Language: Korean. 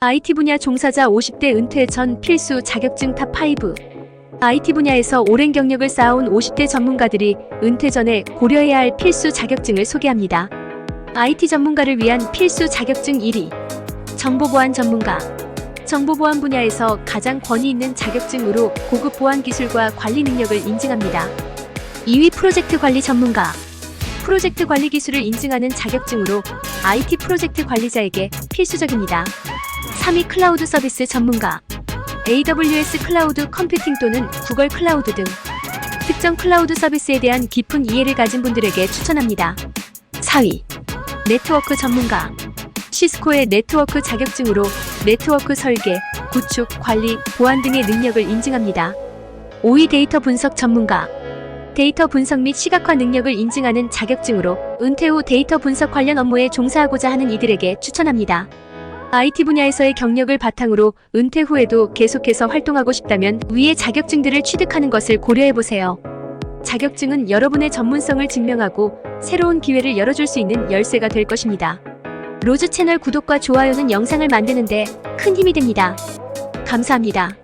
IT 분야 종사자 50대 은퇴 전 필수 자격증 탑5. IT 분야에서 오랜 경력을 쌓아온 50대 전문가들이 은퇴 전에 고려해야 할 필수 자격증을 소개합니다. IT 전문가를 위한 필수 자격증 1위. 정보보안 전문가. 정보보안 분야에서 가장 권위 있는 자격증으로 고급 보안 기술과 관리 능력을 인증합니다. 2위 프로젝트 관리 전문가. 프로젝트 관리 기술을 인증하는 자격증으로 IT 프로젝트 관리자에게 필수적입니다. 3위 클라우드 서비스 전문가. AWS 클라우드 컴퓨팅 또는 구글 클라우드 등 특정 클라우드 서비스에 대한 깊은 이해를 가진 분들에게 추천합니다. 4위. 네트워크 전문가. 시스코의 네트워크 자격증으로 네트워크 설계, 구축, 관리, 보안 등의 능력을 인증합니다. 5위 데이터 분석 전문가. 데이터 분석 및 시각화 능력을 인증하는 자격증으로 은퇴 후 데이터 분석 관련 업무에 종사하고자 하는 이들에게 추천합니다. IT 분야에서의 경력을 바탕으로 은퇴 후에도 계속해서 활동하고 싶다면 위의 자격증들을 취득하는 것을 고려해보세요. 자격증은 여러분의 전문성을 증명하고 새로운 기회를 열어줄 수 있는 열쇠가 될 것입니다. 로즈 채널 구독과 좋아요는 영상을 만드는데 큰 힘이 됩니다. 감사합니다.